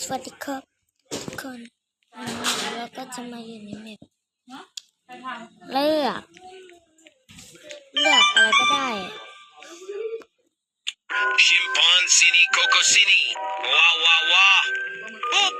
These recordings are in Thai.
สวัสดีครับทุกคนวันนี้เราก็จะมาอยู่ในแมปเลือก เลือกอะไรก็ได้ Scimpanzini cocosini. Wah wah wah. Boop.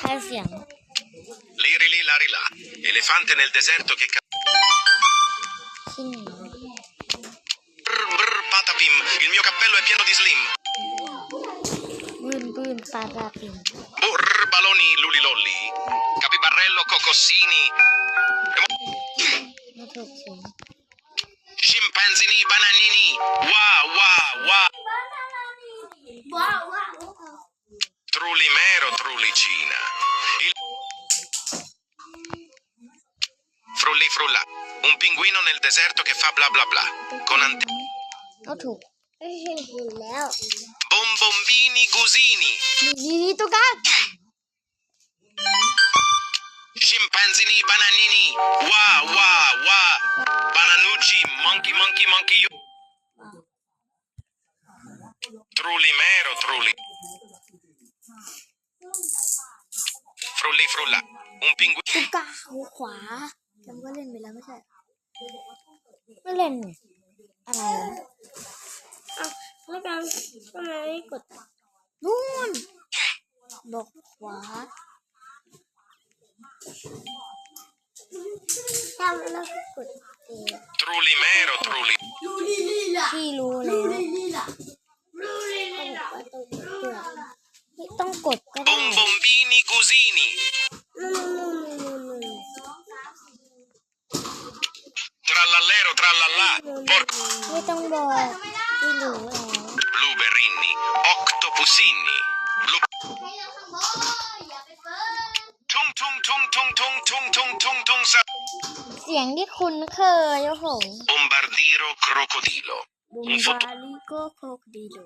ถ้าเสียง Liri li lari là. Elefante nel deserto che ca- ที่หนึ่ง brr, brr, patapim. Il mio cappello è pieno di slim. Eh, Barrapin. Urbaloni Lulilolli, Capibarrello Cocossini. Scimpanzini Bananini. Wow, wow, wow. Wow, wow. Trulimero Trulicina. Il... Frulli frulla. Un pinguino nel deserto che fa bla bla bla. Con ante... Bombini Gusini. Gusini to God. Chimpanzini bananini. Wa wa wa. Bananucci monkey monkey monkey. Trulimero truli. Frulli frulla. Un pinguino. กาขวาจำก็เล่นไปแล้วไม่ใช่ไม่เล่นอะไรอะ อ้าวแล้วกันทำไมไม่กดนู่นบอกขวาทำแล้วก็กดเอง Trulimero truli. พี่รู้แล้วเขาบอกว่าต้องกดไม่ต้องกดก็ได้ Bombombini gusini. Trallallero trallallà. Porco. ไม่ต้องบอกพี่รู้แล้ว Blueberrini. Octopusini. Blu. Tung tung tung tung tung tung tung tung tung sa. เสียงที่คุณเคยโอ้โห Bombardiro crocodilo. บุม Un บา foto. ลิโกโคกดีโล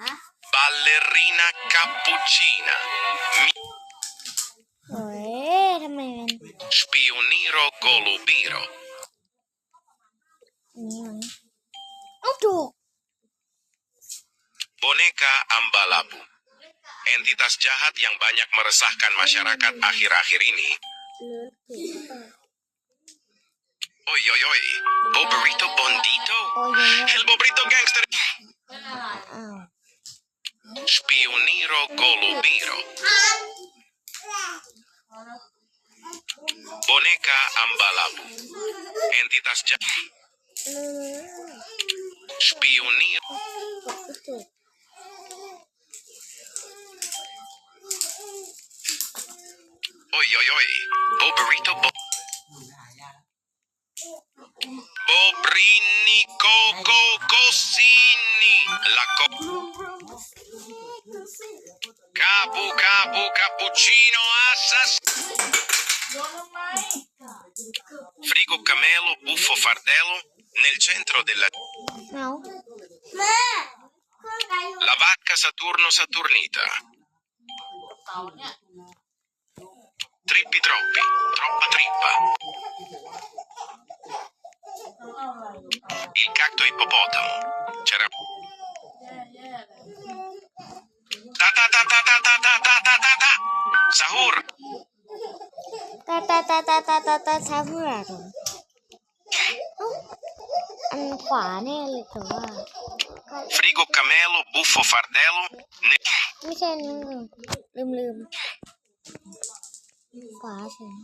ฮะ Ballerina cappuccina. Mi- โอ้ยทำไมมัน Spioniro golubiro. อันนี้มันเอ้าถูก Boneka Ambalabu Entitas jahat yang banyak meresahkan masyarakat akhir-akhir ini. Oi, oi, oi. Boberito Bondito. El Boberito Gangster. Spioniro Golubiro. Boneka Ambalabu. Entitas jahat. Spioniro. Oi, oi, oi. Bo burrito, bo... Bobrini, coco, cossini. La co... Capu, capu, cappuccino, assassino. Frigo camelo, buffo fardello, nel centro della... No. La vacca Saturno Saturnita. Trippi troppi. Troppa trippa. Il cacto ippopotamo. C'era. Ta ta ta ta ta ta ta ta ta ta ta. Sahur. ตาตาตาตาตาตาตาช้าเพื่ออะไรเอ้าอันขวาแน่เลยแต่ว่า Frigo Camelo Buffo Fardello. Ne- ไม่ ใช่ลืมลืมลืมขวาใช่ไหม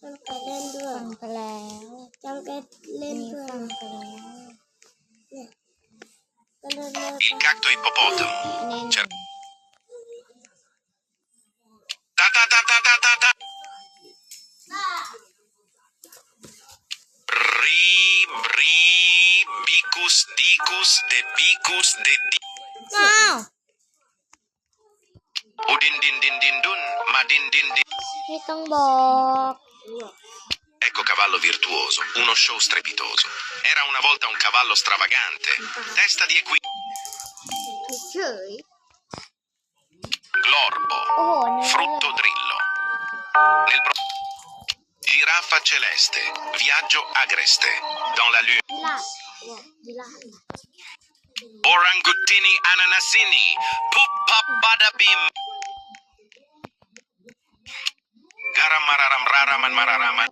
ฟังไปเล่นด้วยฟังไปแล้วจำไปเล่นด้วยฟังไปแล้วเนี่ยก็เล่นเล่น Il cacto ippopotamo. เล่น C'era. Ta ta ta ta ta ta ta. Ri bri bicus dicus de bicus de di. ต้องบอก Ecco cavallo virtuoso, uno show strepitoso. Era una volta un cavallo stravagante. Testa di equi. เฉย Glorbo. โอ้โหนี่ Frutto drillo. Nel pro- Giraffa celeste. Viaggio agreste. Dans la lune. ดิลาดิลา Orangutini ananasini. Puppa bada Garam mararam raraman mararaman.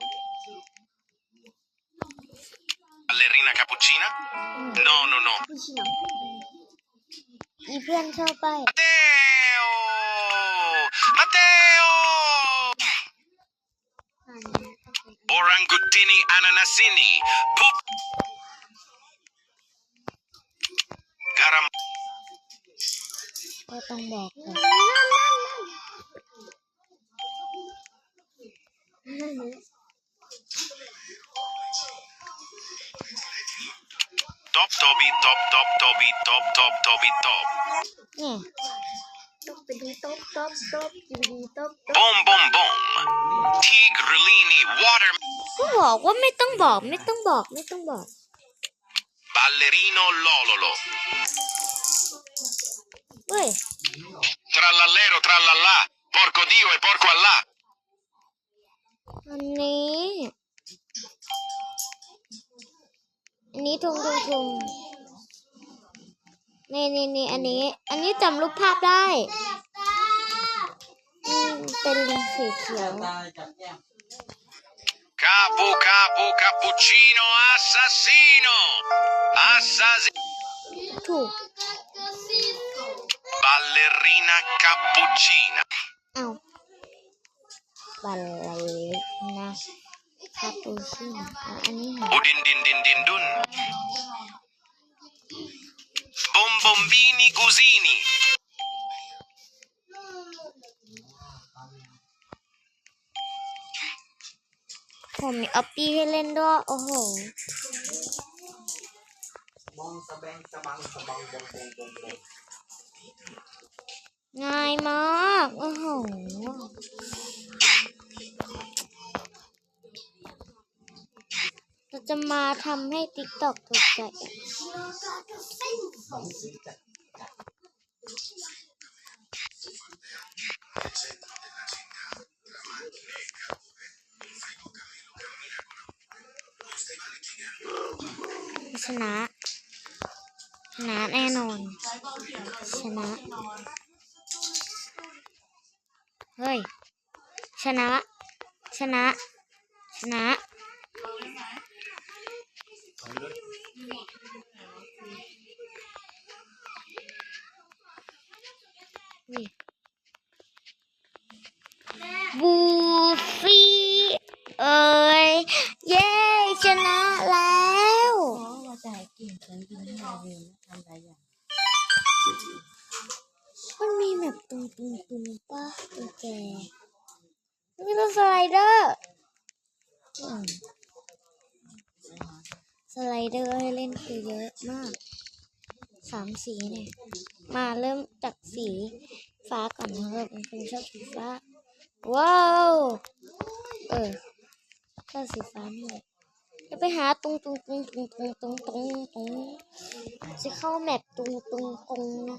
Ballerina cappuccina? No, no, no. Ivan coba ya. Matteo! Matteo! Orangutini ananasini. Pup. Garam. Potong bokeh. ปดูต๊บต๊บต๊บอยู่ดีต๊บต๊บ Bom bom bom. Tigrolini water. ก็บอกว่าไม่ต้องบอกไม่ต้องบอกไม่ต้องบอก Ballerino lololo. เฮ้ย Trallallero trallallà. Porco Dio e porco Allah. อันนี้อันนี้ทุงทุงทุงนี่นี่นี่อันนี้ อันนี้จำรูปภาพได้อืมเป็นลิงสีเขียว Capu capu cappuccino assassino. Assassino. ถูก Ballerina cappuccina. เอา บัลลัยนะคาปูสิอันนี้ค่ะดินดินดินดินดุนบอมบอมบีนีกูซีนีผมมีออปปี้ให้เล่นด้วย โอ้โหง่ายมาก โอ้โห จะมาทำให้ TikTok ถูกใจอะซื้อจัดชนะ ชนะแน่นอน ชนะ เฮ้ย ชนะ ชนะ ชนะ คือเยอะมากสามสีเนี่ย มาเริ่มจากสีฟ้าก่อนนะครับเป็นชอบสีฟ้า ว้าว เออชอบสีฟ้านี่และจะไปหาตรงตรงตรงตรงตรงตรงตรงตรงจะเข้าแมปตรงตรงตรงนะ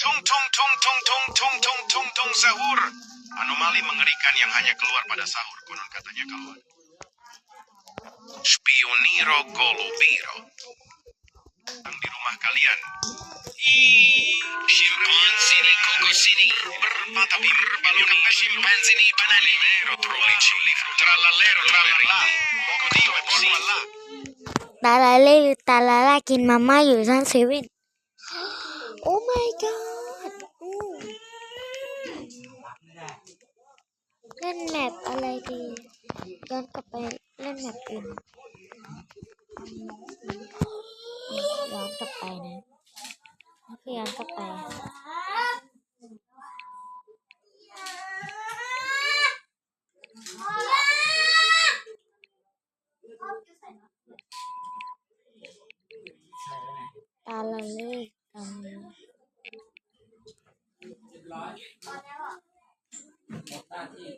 ทุ่งทุ่งทุ่งทุ่งทุ่งทุ่งทุ่งทุ่งทุ่ง sahur anomali mengerikan yang hanya keluar pada sahur konon katanya kawan Spioniro Golubiro. Di rumah kalian. Scimpanzi di coccosini sini, tapi berbaloni scimpanzi di banali nero trolici trallallero trallallà poco dio e poco allà Talalelu talalakin mama Yuzan Sewin. Oh my god. Mm. di. เล่นแบบอื่นย้อนกลับไปนะนี่คือย้อนกลับไป ใช่แล้วไง ตาลาเล่กัน เรียบร้อยหมดหน้าที่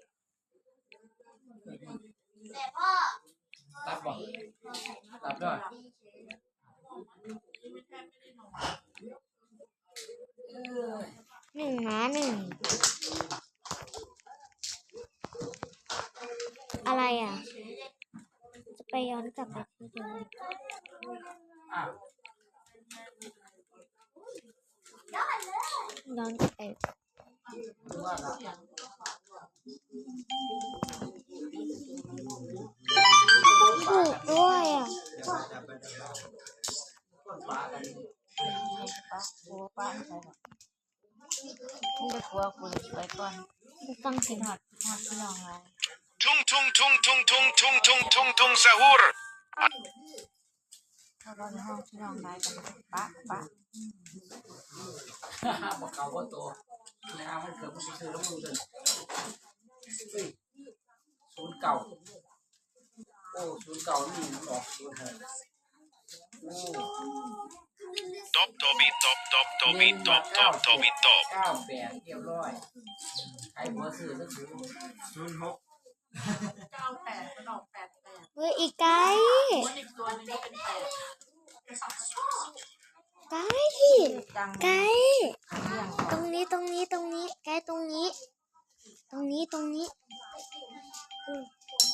รับบอกรับด้วย หนึ่งนะหนึ่ง อะไรอะ จะไปย้อนกลับไปที่เดิมย้อนกลับไปถูกด้วยอะต้นปลากันป้าปัวป้าไม่ใช่หรอกนี่จะกลัวกูไปก่อนฟังเสียงหอดหอดพี่น้องไร Tung tung tung tung tung tung tung tung tung sahur. ถ้าเราในห้องพี่น้องไรกันป้าป้าบอกเก่าว่าตัวในอามันเกิดมันซื้อแล้วมึงเดินเฮ้ยศูนย์เก่าโอ้ศูนย์เก่านี่มันออกศูนย์หกโอ้ Top tobi top top tobi top top tobi top. เก้าแปดเรียบร้อยใครหัวซื้อก็คือศูนย์หก เฮ้ยอีกไกด์ไกด์ที่จังไกด์เรื่องตรงนี้ตรงนี้ตรงนี้ไกด์ตรงนี้ ตรงนี้ตรงนี้อืม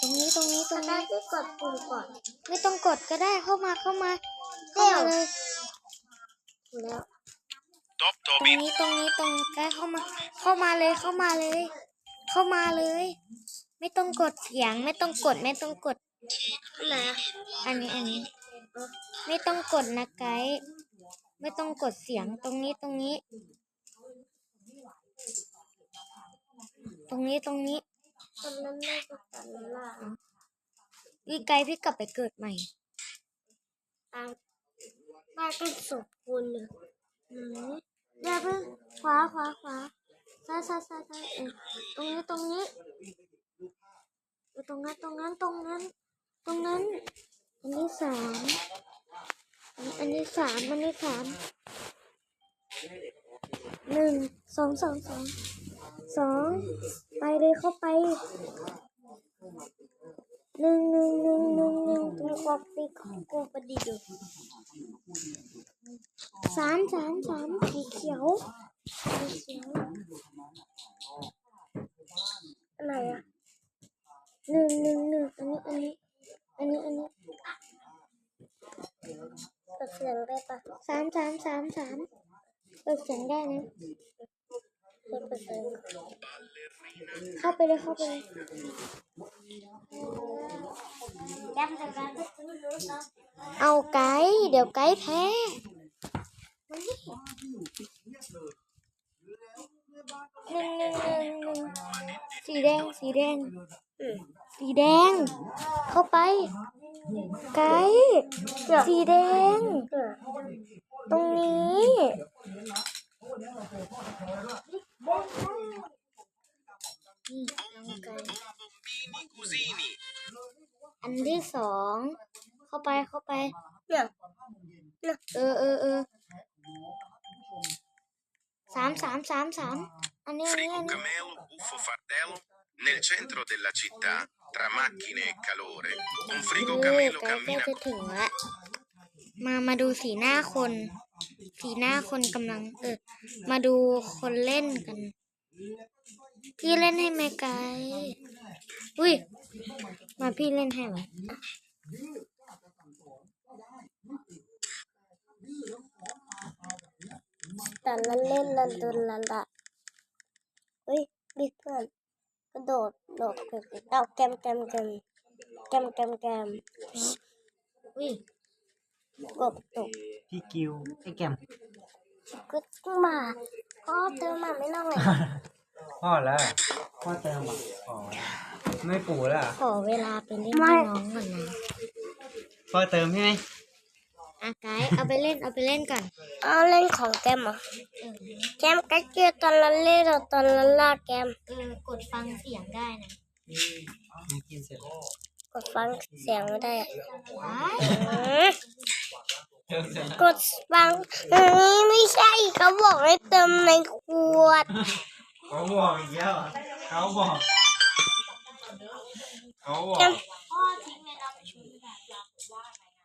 ตรงนี้ตรงนี้ตรงนี้ก็กดปุ่มก่อน ไม่ต้องกดก็ได้เข้ามาเข้ามาเข้ามาเลยถูกแล้ว Top ตรง tobi นี้ตรงนี้ตรงใกล้เข้ามา เข้ามาเลยเข้ามาเลย เข้ามาเลย ไม่ต้องกดเสียงไม่ต้องกดไม่ต้องกดนะอันนี้อันนี้ ไม่ต้องกดนะไกด์ไม่ต้องกดเสียงตรงนี้ตรงนี้ ตรงนี้ตรงนี้ตรงนั้นไม่ก็ตันล่ะวิไกด์พี่กลับไปเกิดใหม่ตามบ้านเป็นศพคุณเลยอืมอย่าเพิ่งขวาขวาขวาซ้ายซ้ายซ้ายซ้ายเออตรงนี้ตรงนี้ ตรงนั้นตรงนั้นตรงนั้น ตรงนั้น อันนี้สามอันนี้สามอันนี้สามหนึ่งสองสองสองสองไปเลยเข้าไปหนึ่งหนึ่งหนึ่งหนึ่งหนึ่งตรงกอกปีของกูประดิษฐ์อยู่สามสามสามสีเขียวสีเขียวอะไรอะ หนึ่งหนึ่งหนึ่งอันนี้อันนี้ อันนี้อันนี้เปิดเสียงได้ปะสามสามสามสามเปิดเสียงได้นะเปิดเปิดเสียงเข้าไปเลยเข้าไปเลยเอาไกด์เดี๋ยวไกด์แพ้หนึ่งหนึ่งหนึ่งหนึ่งสีแดงสีแดง สีแดง เข้าไป ไกด์สีแดง ตรงนี้นอันที่สอง เข้าไปเข้าไปเออเออเออสามสามสามสามอันนี้อันนี้อันนี้ Nel centro della città, tra macchine e calore, un เอ frigo อ camelo ใกล้ใกล้ cammina จะถึงละ มามาดูสีหน้าคน สีหน้าคนกำลัง เออ มาดูคนเล่นกัน พี่เล่นให้ไหมไกด์อุ้ย มาพี่เล่นให้ไหมแต่ละเล่นละดนละละเฮ้ยบิ๊กเพื่อนก ระโดดโดดเกิดเอาแกมแกมแกมแกมแกมแกมอุ้ยกบตกพี่กิวไอ้แกมก็มาพ่อเติมมาไม่น้องเลยพ่อแล้วพ่อเติมอะอ๋อไม่ปู่แล้วเหรอขอเวลาไปเล่นกับน้องก่อนนะพ่อเติมใช่ไหม อาไกด์เอาไปเล่นเอาไปเล่นก่อนเอาเล่นของแกมเหรอเออแกมก็เจอตอนละเล่นหรือตอนละลากแกมเออกดฟังเสียงได้นะไม่กินเสร็จแล้วกดฟังเสียงไม่ได้อะว้ายอืมกดฟังอืมไม่ใช่เขาบอกให้เติมในขวดเขาบอกอีกแล้วเหรอเขาบอก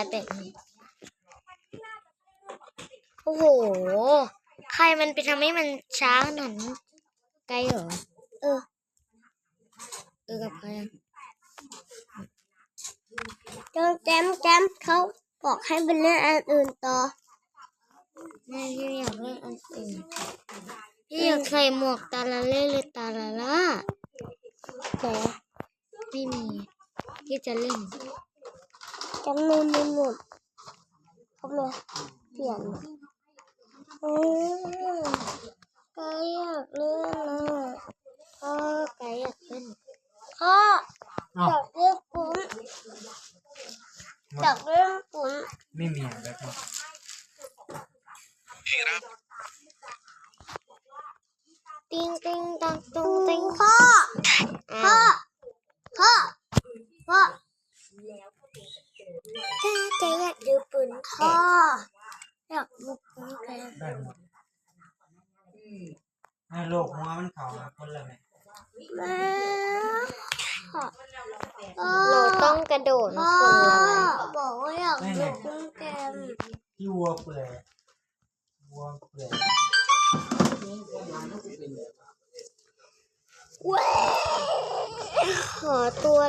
ชาร์จแบตหน่อยโอ้โห ใครมันไปทำให้มันช้าขนาดนั้นไกลเหรอ เออ เออกับใครจนแจมแจมเขาบอกให้ไปเล่นอันอื่นต่อแม่พี่อยากเล่นอันอื่นพี่อยากใส่หมวกตาลาเล่หรือตาลาล่าแต่ไม่มีพี่จะเล่น จำไม่ไม่หมดเขาเลยเปลี่ยนอืมไกอยากเล่นนะพ่อไกอยากเล่นพ่อเอ้าอยากเล่นปุ๋นอยากเล่นปุ๋นไม่มีแบบนี้ ว่าอยากดูปุ๋นกันที่วัวเปื่อยวัวเปื่อยขอตัว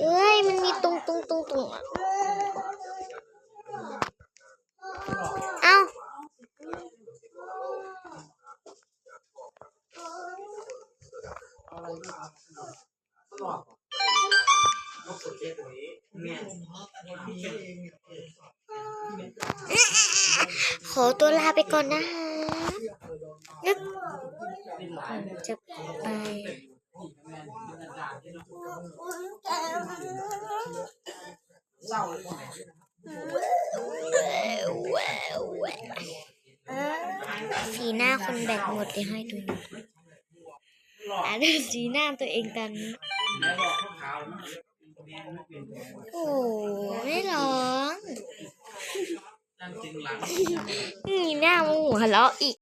เอ้ย มันมีตุงตุงตุงตุงอะเอ้า ขอตัวลาไปก่อนนะคะนึกจะไปสีหน้าคนแบกหมดเดี๋ยให้ดูอะดูสีหน้าตัวเองตอนนี้ โอ้ไม่ร้องมีหน้าโมโหหัวเราะอีก